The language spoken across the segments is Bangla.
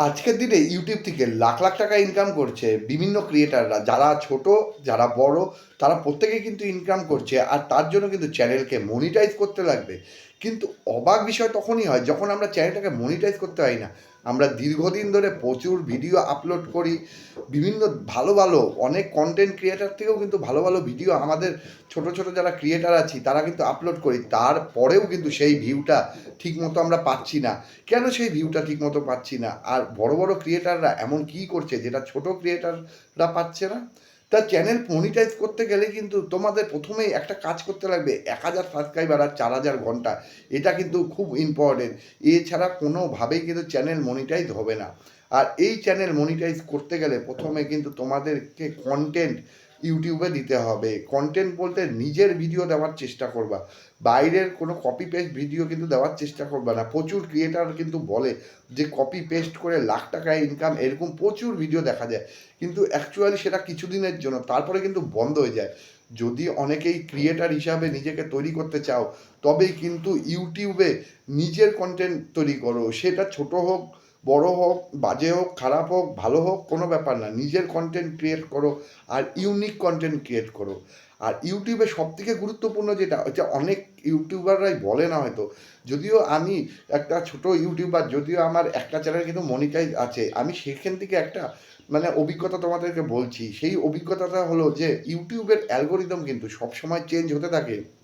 আজকের দিনে ইউটিউব থেকে লাখ লাখ টাকা ইনকাম করছে বিভিন্ন ক্রিয়েটাররা যারা ছোট, যারা বড়, তারা প্রত্যেকেই কিন্তু ইনকাম করছে আর তার জন্য কিন্তু চ্যানেলকে মনিটাইজ করতে লাগবে। কিন্তু অবাক বিষয় তখনই হয় যখন আমরা চ্যানেলটাকে মনিটাইজ করতে পারি না। আমরা দীর্ঘদিন ধরে প্রচুর ভিডিও আপলোড করি, বিভিন্ন ভালো ভালো, অনেক কন্টেন্ট ক্রিয়েটার থেকেও কিন্তু ভালো ভালো ভিডিও আমাদের ছোট ছোট যারা ক্রিয়েটার আছি, তারা কিন্তু আপলোড করি। তারপরেও কিন্তু সেই ভিউটা ঠিকমতো আমরা পাচ্ছি না। কেন সেই ভিউটা ঠিকমতো পাচ্ছি না? আর বড় বড় ক্রিয়েটাররা এমন কি করছে যেটা ছোট ক্রিয়েটাররা পাচ্ছে না? তা চ্যানেল মনিটাইজ করতে গেলে কিন্তু তোমাদের প্রথমেই একটা কাজ করতে লাগবে, এক হাজার সাবস্ক্রাইবার আর চার হাজার ঘণ্টা। এটা কিন্তু খুব ইম্পর্টেন্ট এছাড়া কোনোভাবেই কিন্তু চ্যানেল মনিটাইজ হবে না। আর এই চ্যানেল মনিটাইজ করতে গেলে প্রথমে কিন্তু তোমাদেরকে কন্টেন্ট ইউটিউবে দিতে হবে। কন্টেন্ট বলতে নিজের ভিডিও দেওয়ার চেষ্টা করবা। বাইরের কোনো কপি পেস্ট ভিডিও কিন্তু দেওয়ার চেষ্টা করবা না। প্রচুর ক্রিয়েটার কিন্তু বলে যে কপি পেস্ট করে লাখ টাকা ইনকাম এরকম প্রচুর ভিডিও দেখা যায়। কিন্তু অ্যাকচুয়ালি সেটা কিছুদিনের জন্য, তারপরে কিন্তু বন্ধ হয়ে যায়। যদি অনেকেই ক্রিয়েটার হিসাবে নিজেকে তৈরি করতে চাও, তবেই কিন্তু ইউটিউবে নিজের কন্টেন্ট তৈরি করো। সেটা ছোট হোক বড় হোক, বাজে হোক, খারাপ হোক, ভালো হোক, কোনো ব্যাপার না। নিজের কন্টেন্ট ক্রিয়েট করো আর ইউনিক কন্টেন্ট ক্রিয়েট করো। আর ইউটিউবে সব থেকে গুরুত্বপূর্ণ যেটা হচ্ছে অনেক ইউটিউবাররাই বলে না হয়তো, যদিও আমি একটা ছোট ইউটিউবার, যদিও আমার একটা চ্যানেল কিন্তু মনিটাইজ আছে, আমি সেখান থেকে একটা মানে অভিজ্ঞতা তোমাদেরকে বলছি। সেই অভিজ্ঞতাটা হলো যে, ইউটিউবের অ্যালগোরিদম কিন্তু সবসময় চেঞ্জ হতে থাকে।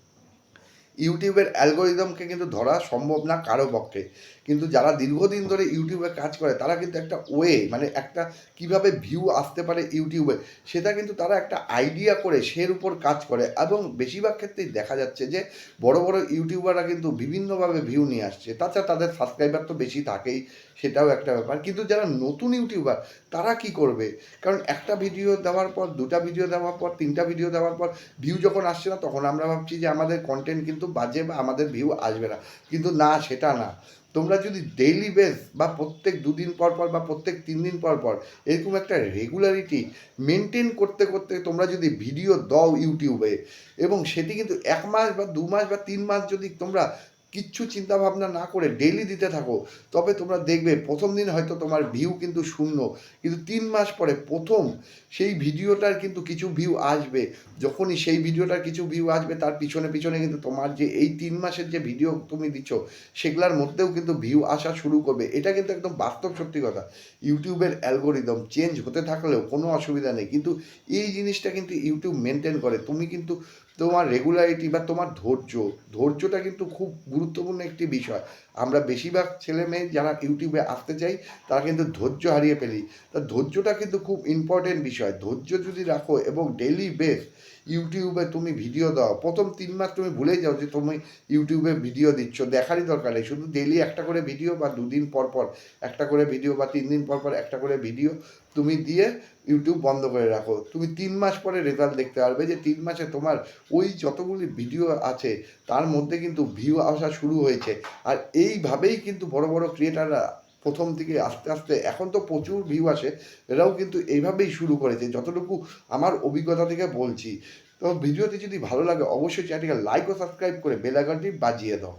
ইউটিউবের অ্যালগোরিদমকে কিন্তু ধরা সম্ভব না কারও পক্ষে। কিন্তু যারা দীর্ঘদিন ধরে ইউটিউবে কাজ করে, তারা কিন্তু একটা ওয়ে মানে একটা কীভাবে ভিউ আসতে পারে ইউটিউবে, সেটা কিন্তু তারা একটা আইডিয়া করে, সের উপর কাজ করে। এবং বেশিরভাগ ক্ষেত্রেই দেখা যাচ্ছে যে, বড় বড় ইউটিউবাররা কিন্তু বিভিন্নভাবে ভিউ নিয়ে আসছে। তাছাড়া তাদের সাবস্ক্রাইবার তো বেশি থাকেই, সেটাও একটা ব্যাপার। কিন্তু যারা নতুন ইউটিউবার, তারা কি করবে? কারণ একটা ভিডিও দেওয়ার পর, দুটা ভিডিও দেওয়ার পর, তিনটা ভিডিও দেওয়ার পর ভিউ যখন আসছে না, তখন আমরা ভাবছি যে আমাদের কন্টেন্ট কিন্তু বাজে বা আমাদের ভিউ আসবে না। কিন্তু না, সেটা না। তোমরা যদি ডেইলি বেস বা প্রত্যেক দুদিন পর পর বা প্রত্যেক তিন দিন পর পর এরকম একটা রেগুলারিটি মেনটেন করতে করতে তোমরা যদি ভিডিও দাও ইউটিউবে এবং সেটি কিন্তু এক মাস বা দু মাস বা তিন মাস যদি তোমরা কিচ্ছু চিন্তা ভাবনা না করে ডেইলি দিতে থাকো। তবে তোমরা দেখবে, প্রথম দিন হয়তো তোমার ভিউ কিন্তু শূন্য। কিন্তু তিন মাস পরে প্রথম সেই ভিডিওটার কিন্তু কিছু ভিউ আসবে। যখনই সেই ভিডিওটার কিছু ভিউ আসবে, তার পিছনে পিছনে কিন্তু তোমার যে এই তিন মাসের যে ভিডিও তুমি দিচ্ছ, সেগুলোর মধ্যেও কিন্তু ভিউ আসা শুরু করবে। এটা কিন্তু একদম বাস্তব সত্যি কথা। ইউটিউবের অ্যালগোরিদম চেঞ্জ হতে থাকলেও কোনো অসুবিধা নেই। কিন্তু এই জিনিসটা কিন্তু ইউটিউব মেনটেন করে। তুমি কিন্তু তোমার রেগুলারিটি বা তোমার ধৈর্য, ধৈর্যটা কিন্তু খুব গুরুত্বপূর্ণ একটি বিষয়। আমরা বেশিরভাগ ছেলে মেয়ে যারা ইউটিউবে আসতে চাই, তারা কিন্তু ধৈর্য হারিয়ে ফেলি। তা ধৈর্যটা কিন্তু খুব ইম্পর্টেন্ট বিষয়। ধৈর্য যদি রাখো এবং ডেলি বেস ইউটিউবে তুমি ভিডিও দাও। প্রথম তিন মাস তুমি ভুলে যাও যে তুমি ইউটিউবে ভিডিও দিচ্ছ। দেখারই দরকার নেই। শুধু ডেলি একটা করে ভিডিও বা দুদিন পর পর একটা করে ভিডিও বা তিন দিন পর পর একটা করে ভিডিও তুমি দিয়ে ইউটিউব বন্ধ করে রাখো। তুমি তিন মাস পরে রেজাল্ট দেখতে পারবে যে তিন মাসে তোমার ওই যতগুলি ভিডিও আছে, তার মধ্যে কিন্তু ভিউ আসা শুরু হয়েছে। আর এইভাবেই কিন্তু বড় বড় ক্রিয়েটাররা প্রথম থেকে আস্তে আস্তে, এখন তো প্রচুর ভিউ আসে, এরাও কিন্তু এইভাবেই শুরু করেছে, যতটুকু আমার অভিজ্ঞতা থেকে বলছি। তো ভিডিওটি যদি ভালো লাগে, অবশ্যই চ্যানেলটিকে লাইক ও সাবস্ক্রাইব করে বেলাগানটি বাজিয়ে দাও।